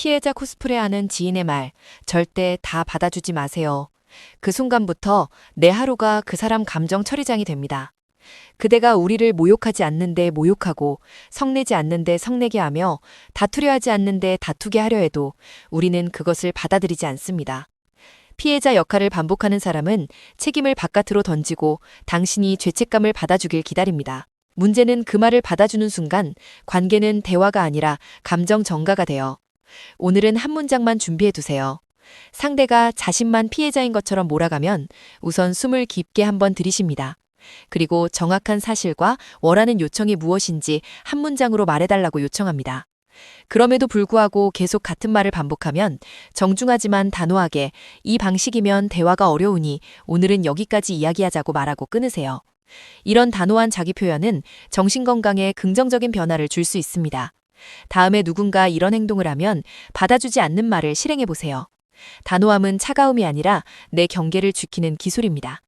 피해자 코스프레하는 지인의 말, 절대 다 받아주지 마세요. 그 순간부터 내 하루가 그 사람 감정 처리장이 됩니다. 그대가 우리를 모욕하지 않는데 모욕하고 성내지 않는데 성내게 하며 다투려 하지 않는데 다투게 하려 해도 우리는 그것을 받아들이지 않습니다. 피해자 역할을 반복하는 사람은 책임을 바깥으로 던지고 당신이 죄책감을 받아주길 기다립니다. 문제는 그 말을 받아주는 순간 관계는 대화가 아니라 감정 정가가 돼요. 오늘은 한 문장만 준비해 두세요. 상대가 자신만 피해자인 것처럼 몰아가면 우선 숨을 깊게 한번 들이쉽니다. 그리고 정확한 사실과 원하는 요청이 무엇인지 한 문장으로 말해달라고 요청합니다. 그럼에도 불구하고 계속 같은 말을 반복하면 정중하지만 단호하게 이 방식이면 대화가 어려우니 오늘은 여기까지 이야기하자고 말하고 끊으세요. 이런 단호한 자기 표현은 정신건강에 긍정적인 변화를 줄 수 있습니다. 다음에 누군가 이런 행동을 하면 받아주지 않는 말을 실행해 보세요. 단호함은 차가움이 아니라 내 경계를 지키는 기술입니다.